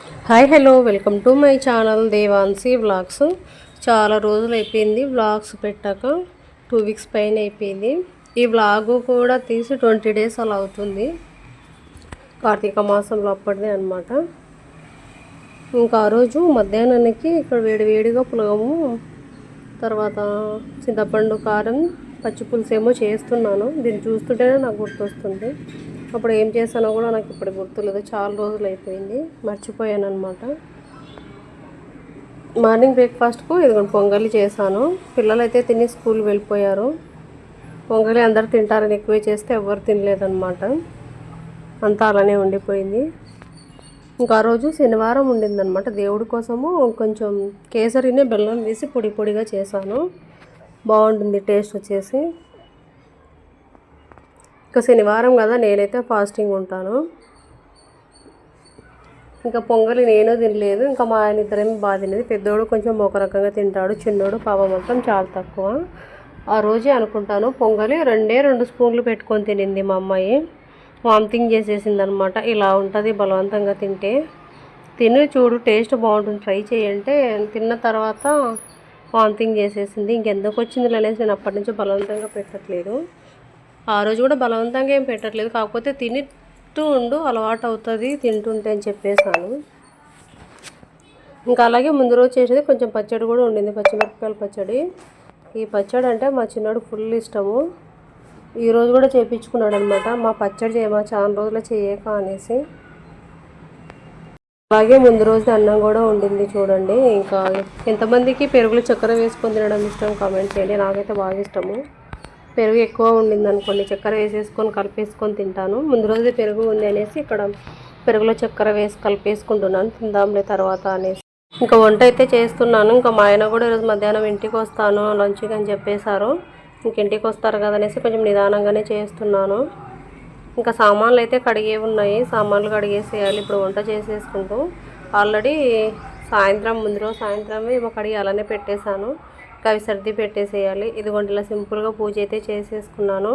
Hi hello welcome to my channel Devansi vlogs. చాలా రోజులు అయిపోయింది వ్లాగ్స్ పెట్టాక. టూ వీక్స్ పైన అయిపోయింది. ఈ వ్లాగు కూడా తీసి ట్వంటీ డేస్ అలా అవుతుంది. కార్తీక మాసంలో అప్పటిదే అనమాట ఇంకా ఆ రోజు మధ్యాహ్నానికి ఇక్కడ వేడివేడిగా పులగము తర్వాత చింతపండు కారం పచ్చి పులుసు ఏమో చేస్తున్నాను. దీన్ని చూస్తుంటేనే నాకు గుర్తొస్తుంది. అప్పుడు ఏం చేశానో కూడా నాకు ఇప్పుడు గుర్తులేదు. చాలా రోజులు అయిపోయింది. మర్చిపోయాను అనమాట మార్నింగ్ బ్రేక్ఫాస్ట్కు ఇదిగోండి పొంగలి చేశాను. పిల్లలు అయితే తిని స్కూల్ వెళ్ళిపోయారు. పొంగలి అందరు తింటారని ఎక్కువే చేస్తే ఎవరు తినలేదన్నమాట. అంతా అలానే ఉండిపోయింది. ఇంకా ఆ రోజు శనివారం ఉండిందనమాట దేవుడి కోసము కొంచెం కేసరినే బెల్లం వేసి పొడి పొడిగా చేశాను. బాగుంటుంది టేస్ట్ వచ్చేసి. ఇంకా శనివారం కదా నేనైతే ఫాస్టింగ్ ఉంటాను. ఇంకా పొంగలి నేను తినలేదు. ఇంకా మా ఆయన ఇద్దరేమి బాగా తినేది. పెద్దోడు కొంచెం ఒక రకంగా తింటాడు. చిన్నోడు పాప మొత్తం చాలా తక్కువ. ఆ రోజే అనుకుంటాను. పొంగలి రెండే రెండు స్పూన్లు పెట్టుకొని తినింది మా అమ్మాయి. వామిటింగ్ చేసేసింది అనమాట ఇలా ఉంటుంది బలవంతంగా తింటే. తిని చూడు టేస్ట్ బాగుంటుంది. ట్రై చేయంటే తిన్న తర్వాత వామిటింగ్ చేసేసింది. ఇంకెందుకు వచ్చింది అనేసి నేను అప్పటి నుంచి బలవంతంగా పెట్టట్లేదు. ఆ రోజు కూడా బలవంతంగా ఏం పెట్టట్లేదు. కాకపోతే తింటూ ఉండు అలవాటు అవుతుంది తింటుంటే అని చెప్పేసాను ఇంకా అలాగే ముందు రోజు చేసేది కొంచెం పచ్చడి కూడా ఉండింది. పచ్చిమిరపకాయల పచ్చడి. ఈ పచ్చడి అంటే మా చిన్నోడు ఫుల్ ఇష్టము. ఈరోజు కూడా చేయించుకున్నాడు అనమాట మా పచ్చడి చేయమా చాలా రోజులు చేయక అనేసి. అలాగే ముందు రోజు అన్నం కూడా ఉండింది చూడండి. ఇంకా ఎంతమందికి పెరుగులు చక్కెర వేసుకొని తినడం ఇష్టం? కామెంట్ చేయండి. నాకైతే బాగా ఇష్టము. పెరుగు ఎక్కువ ఉండింది అనుకోండి చక్కెర వేసేసుకొని కలిపేసుకొని తింటాను. ముందు రోజు పెరుగు ఉంది అనేసి ఇక్కడ పెరుగులో చక్కెర వేసి కలిపేసుకుంటున్నాను తిందాంలే తర్వాత అనేసి. ఇంకా వంట అయితే చేస్తున్నాను. ఇంకా మా ఆయన కూడా ఈరోజు మధ్యాహ్నం ఇంటికి వస్తాను లంచ్కి అని చెప్పేశారు. ఇంక ఇంటికి వస్తారు కదా అనేసి కొంచెం నిదానంగానే చేస్తున్నాను. ఇంకా సామాన్లు అయితే కడిగే ఉన్నాయి. సామాన్లు కడిగేసేయాలి. ఇప్పుడు వంట చేసేసుకుంటూ. ఆల్రెడీ సాయంత్రం ముందు రోజు సాయంత్రమే ఏమో కడిగి అలానే పెట్టేశాను. అవి సర్ది పెట్టేసేయాలి. ఇదిగోండి ఇలా సింపుల్గా పూజ అయితే చేసేసుకున్నాను.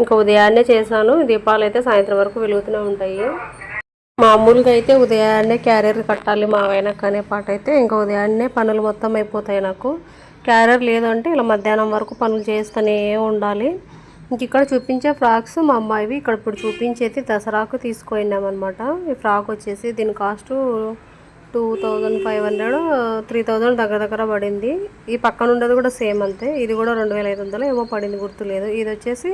ఇంకా ఉదయాన్నే చేశాను. దీపాలు అయితే సాయంత్రం వరకు వెలుగుతూనే ఉంటాయి. మామూలుగా అయితే ఉదయాన్నే క్యారియర్ కట్టాలి మా ఆయనకు అనే పాట అయితే ఇంకా ఉదయాన్నే పనులు మొత్తం అయిపోతాయి నాకు. క్యారియర్ లేదంటే ఇలా మధ్యాహ్నం వరకు పనులు చేస్తూనే ఉండాలి. ఇంక ఇక్కడ చూపించే ఫ్రాక్స్ మా అమ్మాయివి ఇక్కడ ఇప్పుడు చూపించేది దసరాకు తీసుకున్నామన్నమాట ఈ ఫ్రాక్ వచ్చేసి దీని cost two thousand five hundred three thousand దగ్గర దగ్గర పడింది. ఈ పక్కన ఉండేది కూడా సేమ్ అంతే. ఇది కూడా రెండు వేల ఐదు వందలు ఏమో పడింది గుర్తులేదు. ఇది వచ్చేసి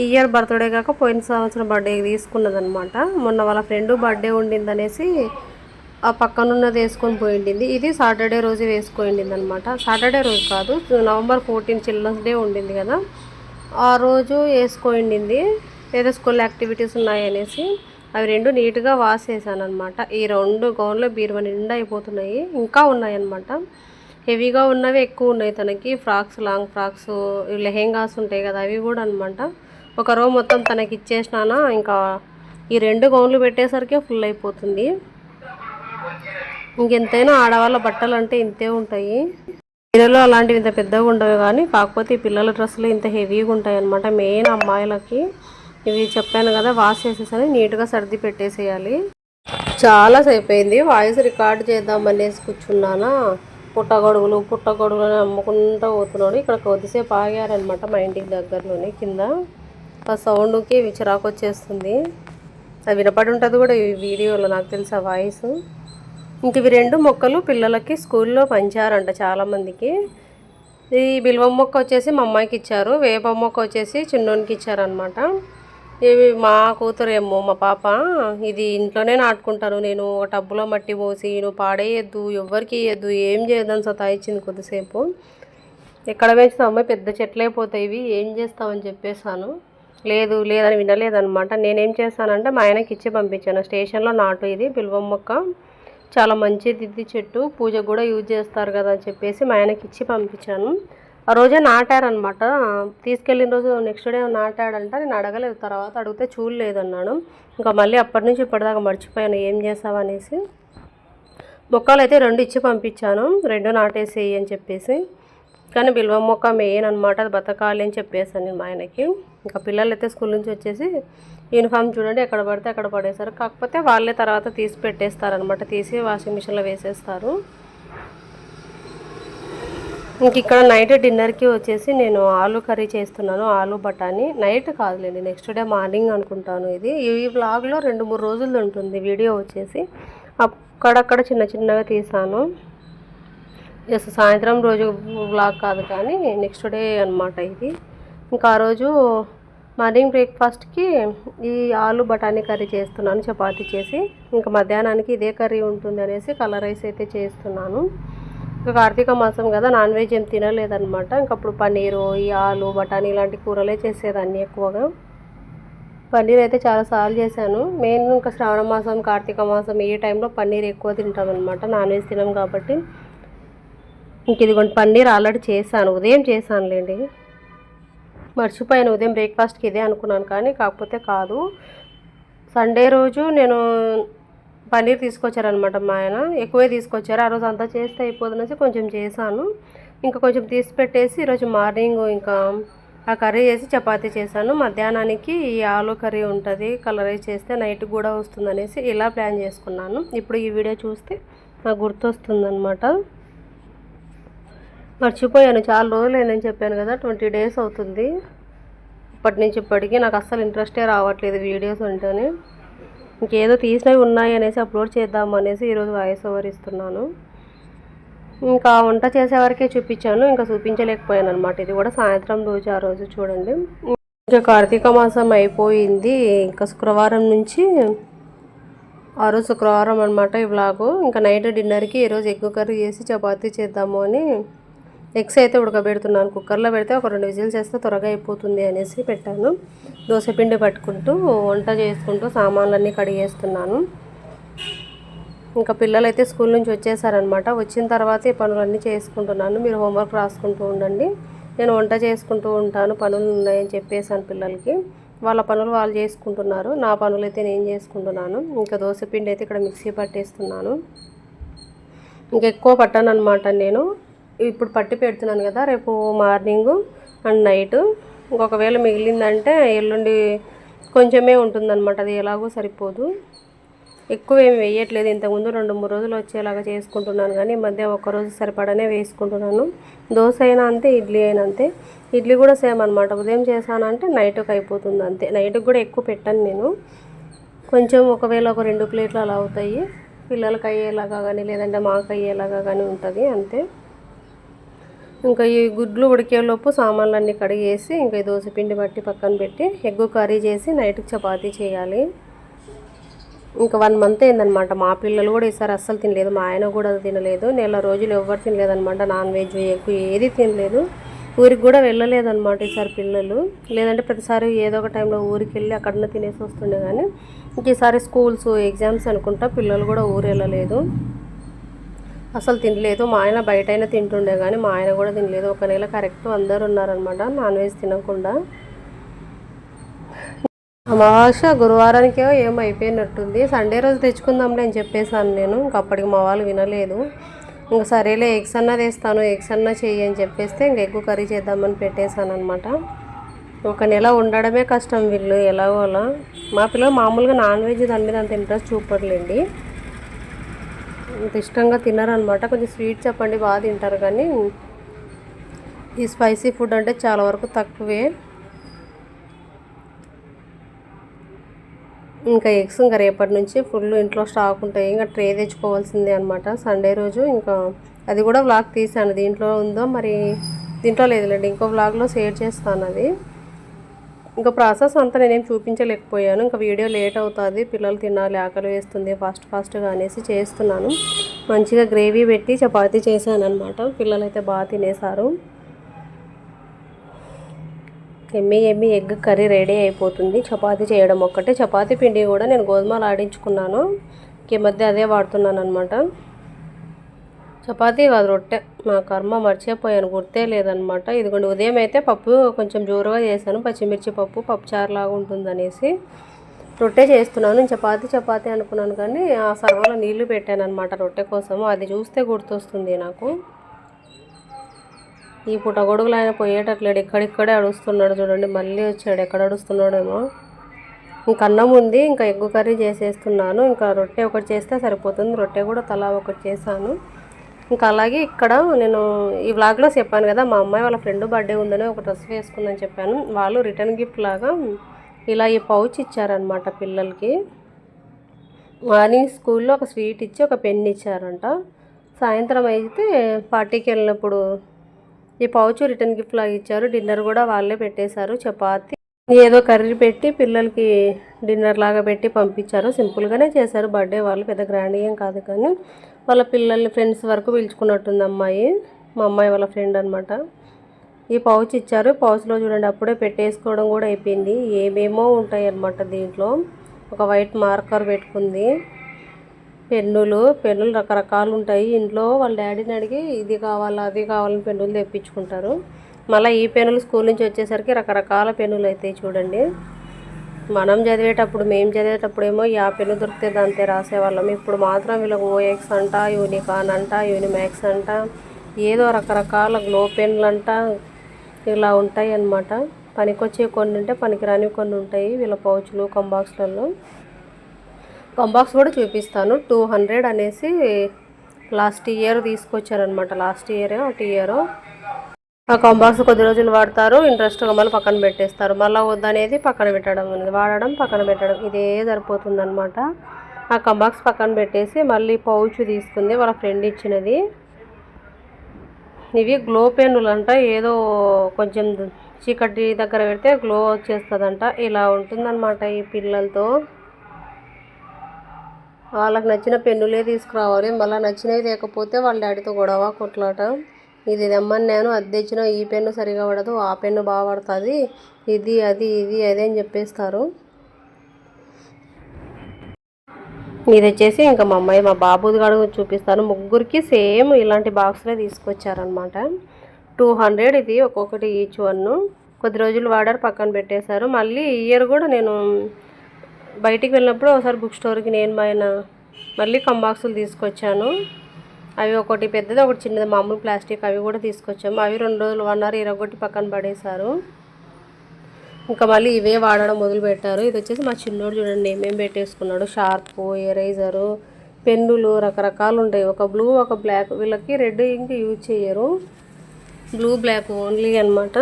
ఈ ఇయర్ బర్త్డే కాక పోయిన సంవత్సరం బర్త్డే తీసుకున్నదనమాట మొన్న వాళ్ళ ఫ్రెండ్ బర్త్డే ఉండిందనేసి ఆ పక్కన ఉన్నది వేసుకొని పోయిండింది. ఇది సాటర్డే రోజు వేసుకోండింది అనమాట సాటర్డే రోజు కాదు నవంబర్ ఫోర్టీన్ చిల్డ్రన్స్ డే ఉండింది కదా. ఆ రోజు వేసుకోండింది ఏదో స్కూల్ యాక్టివిటీస్ ఉన్నాయనేసి అవి రెండు నీట్గా వాష్ చేశాను అనమాట ఈ రెండు గౌన్లో బీరువా నిండా అయిపోతున్నాయి. ఇంకా ఉన్నాయన్నమాట. హెవీగా ఉన్నవి ఎక్కువ ఉన్నాయి తనకి. ఫ్రాక్స్ లాంగ్ ఫ్రాక్స్ లెహెంగాస్ ఉంటాయి కదా అవి కూడా అనమాట ఒక రో మొత్తం తనకి ఇచ్చేసినానా ఇంకా ఈ రెండు గౌన్లు పెట్టేసరికి ఫుల్ అయిపోతుంది. ఇంకెంతైనా ఆడవాళ్ళ బట్టలు అంటే ఇంతే ఉంటాయి. పిల్లలు అలాంటివి ఇంత పెద్దగా ఉండవు కానీ కాకపోతే పిల్లల డ్రెస్సులు ఇంత హెవీగా ఉంటాయి అనమాట మెయిన్ అమ్మాయిలకి. ఇవి చెప్పాను కదా వాష్ చేసేసరి నీట్గా సర్ది పెట్టేసేయాలి. చాలా సేపు వాయిస్ రికార్డ్ చేద్దామనేసి కూర్చున్నానా? పుట్టగొడుగులు పుట్టగొడుగులు అని అమ్ముకుంటూ పోతున్నాడు ఇక్కడ కొద్దిసేపు ఆగారనమాట మా ఇంటికి దగ్గరలోనే కింద. ఆ సౌండ్కి విచిరాకు వచ్చేస్తుంది. అది వినపడి ఉంటుంది కూడా ఈ వీడియోలో నాకు తెలుసు ఆ వాయిస్. ఇంక ఇవి రెండు మొక్కలు పిల్లలకి స్కూల్లో పంచారంట చాలామందికి. ఈ బిల్వం మొక్క వచ్చేసి మా అమ్మాయికి ఇచ్చారు వేప మొక్క వచ్చేసి చిన్నోనికి ఇచ్చారనమాట ఇవి మా కూతురేమో మా పాప. ఇది ఇంట్లోనే నాటుకుంటాను నేను ఒక టబ్బులో మట్టి పోసి నువ్వు పాడేయద్దు ఎవ్వరికి ఇవ్వద్దు ఏం చేయదని సతాయించింది కొద్దిసేపు. ఎక్కడ పెంచుతావు అమ్మాయి పెద్ద చెట్లు అయిపోతాయి ఇవి ఏం చేస్తావని చెప్పేసాను లేదు లేదని వినలేదనమాట నేనేం చేస్తానంటే మా ఆయనకి ఇచ్చి పంపించాను. స్టేషన్లో నాటు ఇది బిల్వం మొక్క. చాలా మంచిది ఇది చెట్టు. పూజకు కూడా యూజ్ చేస్తారు కదా అని చెప్పేసి మా ఆయనకి ఇచ్చి పంపించాను. ఆ రోజే నాటారనమాట తీసుకెళ్ళిన రోజు నెక్స్ట్ డే నాటాడంట. నేను అడగలేదు. తర్వాత అడిగితే చూడలేదు అన్నాను ఇంకా మళ్ళీ అప్పటి నుంచి ఇప్పటిదాకా మర్చిపోయాను. ఏం చేసావనేసి మొక్కలు అయితే రెండు ఇచ్చి పంపించాను. రెండు నాటేసేయి అని చెప్పేసి. కానీ బిల్వ మొక్క మెయిన్ అనమాట అది బతకాలి అని చెప్పేసాను నేను మా ఆయనకి. ఇంకా పిల్లలు అయితే స్కూల్ నుంచి వచ్చేసి యూనిఫామ్ చూడండి ఎక్కడ పడితే అక్కడ పడేశారు. కాకపోతే వాళ్ళే తర్వాత తీసి పెట్టేస్తారు అనమాట తీసి వాషింగ్ మిషన్లో వేసేస్తారు. ఇంక ఇక్కడ నైట్ డిన్నర్కి వచ్చేసి నేను ఆలు కర్రీ చేస్తున్నాను ఆలు బఠానీ. నైట్ కాదులేండి నెక్స్ట్ డే మార్నింగ్ అనుకుంటాను ఇది. ఈ వ్లాగ్లో రెండు మూడు రోజులు ఉంటుంది వీడియో వచ్చేసి. అక్కడక్కడ చిన్న చిన్నగా తీసాను. జస్ట్ సాయంత్రం రోజు వ్లాగ్ కాదు కానీ నెక్స్ట్ డే అనమాట ఇది. ఇంకా ఆ రోజు మార్నింగ్ బ్రేక్ఫాస్ట్కి ఈ ఆలు బఠానీ కర్రీ చేస్తున్నాను చపాతీ చేసి. ఇంకా మధ్యాహ్నానికి ఇదే కర్రీ ఉంటుంది అనేసి కలర్ రైస్ అయితే చేస్తున్నాను. ఇంకా కార్తీక మాసం కదా నాన్ వెజ్ ఏం తినలేదనమాట ఇంకప్పుడు పన్నీరు ఈ ఆలు బఠానీ ఇలాంటి కూరలే చేసేదాన్ని ఎక్కువగా. పన్నీర్ అయితే చాలాసార్లు చేశాను. మెయిన్ ఇంకా శ్రావణ మాసం కార్తీక మాసం ఏ టైంలో పన్నీర్ ఎక్కువ తింటామన్నమాట. నాన్ వెజ్ తినం కాబట్టి. ఇంక ఇదిగోండి పన్నీర్ ఆల్రెడీ చేశాను. ఉదయం చేశానులేండి. మర్చిపోయాను ఉదయం బ్రేక్ఫాస్ట్కి ఇదే అనుకున్నాను కానీ కాకపోతే కాదు. సండే రోజు నేను పన్నీర్ తీసుకొచ్చారనమాట మా ఆయన. ఎక్కువే తీసుకొచ్చారు. ఆ రోజు అంతా చేస్తే అయిపోతుందని కొంచెం చేశాను. ఇంకా కొంచెం తీసి పెట్టేసి ఈరోజు మార్నింగ్ ఇంకా ఆ కర్రీ చేసి చపాతీ చేశాను. మధ్యాహ్నానికి ఈ ఆలు కర్రీ ఉంటుంది. కలరైజ్ చేస్తే నైట్ కూడా వస్తుందనేసి ఇలా ప్లాన్ చేసుకున్నాను. ఇప్పుడు ఈ వీడియో చూస్తే నాకు గుర్తొస్తుందనమాట మర్చిపోయాను. చాలా రోజులు ఏందని చెప్పాను కదా. ట్వంటీ డేస్ అవుతుంది. ఇప్పటి నుంచి ఇప్పటికీ నాకు అస్సలు ఇంట్రెస్టే రావట్లేదు వీడియోస్ ఉంటేనే ఇంకేదో తీసినవి ఉన్నాయి అనేసి అప్లోడ్ చేద్దాం అనేసి ఈరోజు వాయిస్ ఓవర్ ఇస్తున్నాను. ఇంకా వంట చేసేవరకే చూపించాను ఇంకా చూపించలేకపోయాను అనమాట ఇది కూడా సాయంత్రం రోజు ఆ రోజు చూడండి. ఇంకా కార్తీక మాసం అయిపోయింది. ఇంకా శుక్రవారం నుంచి ఆ రోజు శుక్రవారం అనమాట ఈ వ్లాగు ఇంకా నైట్ డిన్నర్కి ఈరోజు ఎగ్ కర్రీ చేసి చపాతీ చేద్దాము అని ఎగ్స్ అయితే ఉడకబెడుతున్నాను. కుక్కర్లో పెడితే ఒక రెండు విజిల్స్ వేస్తే త్వరగా అయిపోతుంది అనేసి పెట్టాను. పిండి పట్టుకుంటూ వంట చేసుకుంటూ సామాన్లన్నీ కడిగేస్తున్నాను. ఇంకా పిల్లలు అయితే స్కూల్ నుంచి వచ్చేసారనమాట వచ్చిన తర్వాత ఈ పనులన్నీ చేసుకుంటున్నాను. మీరు హోంవర్క్ రాసుకుంటూ ఉండండి. నేను వంట చేసుకుంటూ ఉంటాను. పనులు ఉన్నాయని చెప్పేసాను పిల్లలకి. వాళ్ళ పనులు వాళ్ళు చేసుకుంటున్నారు. నా పనులు అయితే నేను చేసుకుంటున్నాను. ఇంకా పిండి అయితే ఇక్కడ మిక్సీ పట్టేస్తున్నాను. ఇంకెక్కువ పట్టాను అనమాట నేను. ఇప్పుడు పట్టి పెడుతున్నాను కదా రేపు మార్నింగ్ అండ్ నైట్. ఇంకొకవేళ మిగిలిందంటే ఎల్లుండి కొంచెమే ఉంటుందన్నమాట అది ఎలాగో సరిపోదు. ఎక్కువ ఏమి వేయట్లేదు ఇంతకుముందు రెండు మూడు రోజులు వచ్చేలాగా చేసుకుంటున్నాను కానీ ఈ మధ్య ఒక్కరోజు సరిపడనే వేసుకుంటున్నాను. దోశ అయినా అంతే ఇడ్లీ అయినా అంతే. ఇడ్లీ కూడా సేమ్ అనమాట ఉదయం చేశానంటే నైట్కి అయిపోతుంది అంతే. నైట్కి కూడా ఎక్కువ పెట్టాను నేను. కొంచెం ఒకవేళ ఒక రెండు ప్లేట్లు అలా అవుతాయి. పిల్లలకి అయ్యేలాగా కానీ లేదంటే మాకు అయ్యేలాగా కానీ ఉంటుంది అంతే. ఇంకా ఈ గుడ్లు ఉడికేలోపు సామాన్లన్నీ కడిగేసి ఇంకా ఈ దోశ పిండి బట్టి పక్కన పెట్టి ఎగ్గు కర్రీ చేసి నైట్కి చపాతీ చేయాలి. ఇంకా వన్ మంత్ అయిందనమాట. మా పిల్లలు కూడా ఈసారి అస్సలు తినలేదు మా ఆయన కూడా తినలేదు. నెల రోజులు ఎవరు తినలేదనమాట. నాన్ వెజ్ ఎగ్ ఏది తినలేదు. ఊరికి కూడా వెళ్ళలేదన్నమాట ఈసారి పిల్లలు. లేదంటే ప్రతిసారి ఏదో ఒక టైంలో ఊరికి వెళ్ళి అక్కడనే తినేసి వస్తుండే కానీ ఇంక ఈసారి స్కూల్స్ ఎగ్జామ్స్ అనుకుంటా పిల్లలు కూడా ఊరు వెళ్ళలేదు. అసలు తినలేదు. మా ఆయన బయట అయినా తింటుండే కానీ మా ఆయన కూడా తినలేదు. ఒక నెల కరెక్ట్ అందరు ఉన్నారనమాట నాన్ వెజ్ తినకుండా. అమావాస్య గురువారానికే ఏం అయిపోయినట్టుంది. సండే రోజు తెచ్చుకుందాంలే అని చెప్పేసాను నేను. ఇంక అప్పటికి మా వాళ్ళు వినలేదు. ఇంకా సరేలే ఎగ్స్ అన్నా తెస్తాను ఎగ్స్ అన్నా చెయ్యి అని చెప్పేస్తే ఇంక ఎగ్గు కర్రీ చేద్దామని పెట్టేశాను అనమాట ఒక నెల ఉండడమే కష్టం వీళ్ళు. ఎలాగో అలా మా పిల్లలు మామూలుగా నాన్ వెజ్ దాని మీద అంత ఇంట్రెస్ట్ చూపట్లేండి. అంత ఇష్టంగా తినరనమాట కొంచెం స్వీట్ చెప్పండి బాగా తింటారు కానీ ఈ స్పైసీ ఫుడ్ అంటే చాలా వరకు తక్కువే. ఇంకా ఎగ్స్ ఇంకా రేపటి నుంచి ఫుల్ ఇంట్లో స్టాక్ ఉంటాయి. ఇంకా ట్రే తెచ్చుకోవాల్సిందే అనమాట సండే రోజు ఇంకా అది కూడా వ్లాగ్ తీసాను దీంట్లో ఉందో మరి దీంట్లో లేదులేండి ఇంకో వ్లాగ్లో షేర్ చేస్తాను అది. ఇంకా ప్రాసెస్ అంతా నేనేం చూపించలేకపోయాను. ఇంకా వీడియో లేట్ అవుతుంది. పిల్లలు తినాలి ఆకలి వేస్తుంది ఫాస్ట్ ఫాస్ట్గా అనేసి చేస్తున్నాను. మంచిగా గ్రేవీ పెట్టి చపాతీ చేశాను అనమాట పిల్లలు అయితే బాగా తినేశారు. ఎమ్మి ఎమ్మి ఎగ్ కర్రీ రెడీ అయిపోతుంది. చపాతీ చేయడం ఒక్కటే. చపాతీ పిండి కూడా నేను గోధుమలు ఆడించుకున్నాను ఈ మధ్య అదే వాడుతున్నాను అనమాట చపాతీ కాదు రొట్టె. మా కర్మ మర్చిపోయాను గుర్తే లేదనమాట ఇదిగోండి ఉదయం అయితే పప్పు కొంచెం జోరుగా చేశాను. పచ్చిమిర్చి పప్పు పప్పు చారులాగా ఉంటుందనేసి రొట్టె చేస్తున్నాను. నేను చపాతీ చపాతీ అనుకున్నాను కానీ ఆ సర్వలో నీళ్ళు పెట్టాను అనమాట రొట్టె కోసం అది చూస్తే గుర్తొస్తుంది నాకు. ఈ పుట్టగొడుగులు ఆయన పోయేటట్లేడు. ఇక్కడిక్కడే అడుస్తున్నాడు చూడండి మళ్ళీ వచ్చాడు. ఎక్కడ అడుస్తున్నాడేమో? ఇంకా అన్నం ఉంది ఇంకా ఎగ్గు కర్రీ చేసేస్తున్నాను. ఇంకా రొట్టె ఒకటి చేస్తే సరిపోతుంది. రొట్టె కూడా తలా ఒకటి చేశాను. ఇంకా అలాగే ఇక్కడ నేను ఈ వ్లాగ్లో చెప్పాను కదా మా అమ్మాయి వాళ్ళ ఫ్రెండ్ బర్త్డే ఉందని ఒక డ్రెస్ వేసుకుందని చెప్పాను. వాళ్ళు రిటర్న్ గిఫ్ట్ లాగా ఇలా ఈ పౌచ్ ఇచ్చారనమాట పిల్లలకి. మార్నింగ్ స్కూల్లో ఒక స్వీట్ ఇచ్చి ఒక పెన్ ఇచ్చారంట. సాయంత్రం అయితే పార్టీకి వెళ్ళినప్పుడు ఈ పౌచ్ రిటర్న్ గిఫ్ట్ లాగా ఇచ్చారు. డిన్నర్ కూడా వాళ్ళే పెట్టేశారు. చపాతి ఏదో కర్రీ పెట్టి పిల్లలకి డిన్నర్ లాగా పెట్టి పంపించారు. సింపుల్గానే చేశారు. బర్త్డే వాళ్ళు పెద్ద గ్రాండ్ ఏం కాదు కానీ వాళ్ళ పిల్లల్ని ఫ్రెండ్స్ వరకు పిలుచుకున్నట్టుంది అమ్మాయి. మా అమ్మాయి వాళ్ళ ఫ్రెండ్ అనమాట ఈ పౌచ్ ఇచ్చారు. పౌచ్లో చూడండి అప్పుడే పెట్టేసుకోవడం కూడా అయిపోయింది. ఏమేమో ఉంటాయి అన్నమాట దీంట్లో. ఒక వైట్ మార్కర్ పెట్టుకుంది. పెన్నులు పెన్నులు రకరకాలు ఉంటాయి. ఇంట్లో వాళ్ళ డాడీని అడిగి ఇది కావాలా అది కావాలని పెన్నులు తెప్పించుకుంటారు. మళ్ళీ ఈ పెన్నులు స్కూల్ నుంచి వచ్చేసరికి రకరకాల పెన్నులు అవుతాయి చూడండి. మనం చదివేటప్పుడు మేము చదివేటప్పుడు ఏమో యా పెన్ను దొరికితే దాంతే రాసేవాళ్ళం. ఇప్పుడు మాత్రం వీళ్ళకి ఓఎక్స్ అంట యూనికాన్ అంట యూనిమాక్స్ అంట ఏదో రకరకాల గ్లో పెన్లు అంట ఇలా ఉంటాయి అన్నమాట పనికొచ్చే కొన్ని ఉంటే పనికిరాని కొన్ని ఉంటాయి వీళ్ళ పౌచ్లు కంబాక్స్లలో కంబాక్స్ కూడా చూపిస్తాను. టూ హండ్రెడ్ అనేసి లాస్ట్ ఇయర్ తీసుకొచ్చారనమాట లాస్ట్ ఇయర్ అటు ఇయర్. ఆ కంబాక్స్ కొద్ది రోజులు వాడతారు. ఇంట్రెస్ట్గా మళ్ళీ పక్కన పెట్టేస్తారు. మళ్ళీ వద్దనేది పక్కన పెట్టడం అనేది వాడడం పక్కన పెట్టడం ఇదే సరిపోతుందనమాట ఆ కంబాక్స్ పక్కన పెట్టేసి మళ్ళీ పౌచ్ తీసుకుంది వాళ్ళ ఫ్రెండ్ ఇచ్చినది. ఇవి గ్లో పెన్నులు అంట ఏదో కొంచెం చీకటి దగ్గర పెడితే గ్లో వచ్చేస్తుందంట. ఇలా ఉంటుందన్నమాట ఈ పిల్లలతో. వాళ్ళకి నచ్చిన పెన్నులే తీసుకురావాలి. మళ్ళీ నచ్చినవి లేకపోతే వాళ్ళ డాడీతో గొడవ కొట్లాట. ఇది తెమ్మని నేను అది తెచ్చిన ఈ పెన్ను సరిగా పడదు ఆ పెన్ను బాగా పడుతుంది. ఇది అది ఇది అది అని చెప్పేస్తారు. ఇది వచ్చేసి ఇంకా మా అమ్మాయి మా బాబుది కాడ చూపిస్తాను. ముగ్గురికి సేమ్ ఇలాంటి బాక్స్లే తీసుకొచ్చారనమాట టూ హండ్రెడ్ ఇది ఒక్కొక్కటి ఈచ్ వన్ కొద్ది రోజులు వాడారు పక్కన పెట్టేశారు. మళ్ళీ ఈ ఇయర్ కూడా నేను బయటికి వెళ్ళినప్పుడు ఒకసారి బుక్ స్టోర్కి నేను మా ఆయన మళ్ళీ కంబాక్సులు తీసుకొచ్చాను. అవి ఒకటి పెద్దది ఒకటి చిన్నది. మామూలు ప్లాస్టిక్ అవి కూడా తీసుకొచ్చాము. అవి రెండు రోజులు వన్ అవర్ ఇరగొట్టి పక్కన పడేశారు. ఇంకా మళ్ళీ ఇవే వాడడం మొదలుపెట్టారు ఇది వచ్చేసి మా చిన్నోడు చూడండి ఏమేమి పెట్టేసుకున్నాడు. షార్పు ఎరేజరు పెన్నులు రకరకాలు ఉంటాయి. ఒక బ్లూ ఒక బ్లాక్. వీళ్ళకి రెడ్ ఇంకా యూజ్ చేయరు బ్లూ బ్లాక్ ఓన్లీ అనమాట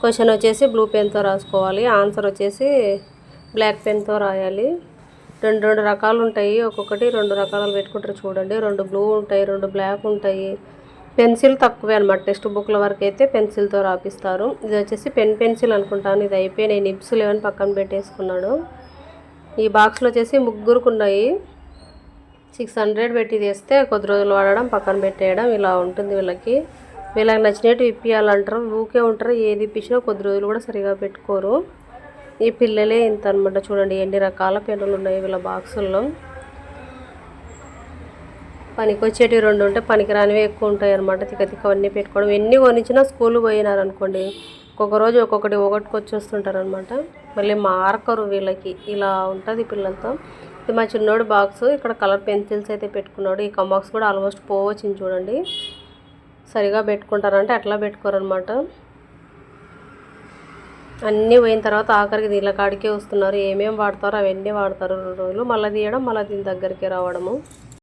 క్వశ్చన్ వచ్చేసి బ్లూ పెన్తో రాసుకోవాలి. ఆన్సర్ వచ్చేసి బ్లాక్ పెన్తో రాయాలి. రెండు రెండు రకాలు ఉంటాయి. ఒక్కొక్కటి రెండు రకాలు పెట్టుకుంటారు చూడండి. రెండు బ్లూ ఉంటాయి రెండు బ్లాక్ ఉంటాయి. పెన్సిల్ తక్కువే అనమాట టెక్స్ట్ బుక్ల వరకు అయితే పెన్సిల్తో రాపిస్తారు. ఇది వచ్చేసి పెన్ పెన్సిల్ అనుకుంటాను. ఇది అయిపోయి నేను నిప్స్ లేవని పక్కన పెట్టేసుకున్నాడు ఈ బాక్స్లో వచ్చేసి ముగ్గురుకు ఉన్నాయి. సిక్స్ హండ్రెడ్ పెట్టి తీస్తే కొద్ది రోజులు వాడడం పక్కన పెట్టేయడం ఇలా ఉంటుంది వీళ్ళకి. వీళ్ళకి నచ్చినట్టు ఇప్పియాలంటారు. ఊకే ఉంటారు. ఏది ఇప్పించినా కొద్ది రోజులు కూడా సరిగా పెట్టుకోరు. ఈ పిల్లలే ఇంత అనమాట చూడండి ఎన్ని రకాల పెన్నులు ఉన్నాయి వీళ్ళ బాక్సుల్లో. పనికొచ్చేటివి రెండు ఉంటే పనికిరానివి ఎక్కువ ఉంటాయి అనమాట తిక్క తిక్కవన్నీ పెట్టుకోవడం. ఎన్ని కొనిచ్చినా స్కూల్ పోయినారనుకోండి ఒక్కొక్క రోజు ఒక్కొక్కటి ఒకటికి అనమాట మళ్ళీ మార్కరు వీళ్ళకి ఇలా ఉంటుంది పిల్లలతో. ఇది మా చిన్నోడు బాక్స్ ఇక్కడ కలర్ పెన్సిల్స్ అయితే పెట్టుకున్నాడు. ఈ కంబాక్స్ కూడా ఆల్మోస్ట్ పోవచ్చింది చూడండి. సరిగా పెట్టుకుంటారంటే అట్లా పెట్టుకోరనమాట అన్నీ పోయిన తర్వాత ఆఖరికి దీనిల కాడికే వస్తున్నారు. ఏమేమి వాడతారో అవన్నీ వాడతారు. రెండు రోజులు మళ్ళీ తీయడం మళ్ళీ దీని దగ్గరికి రావడము.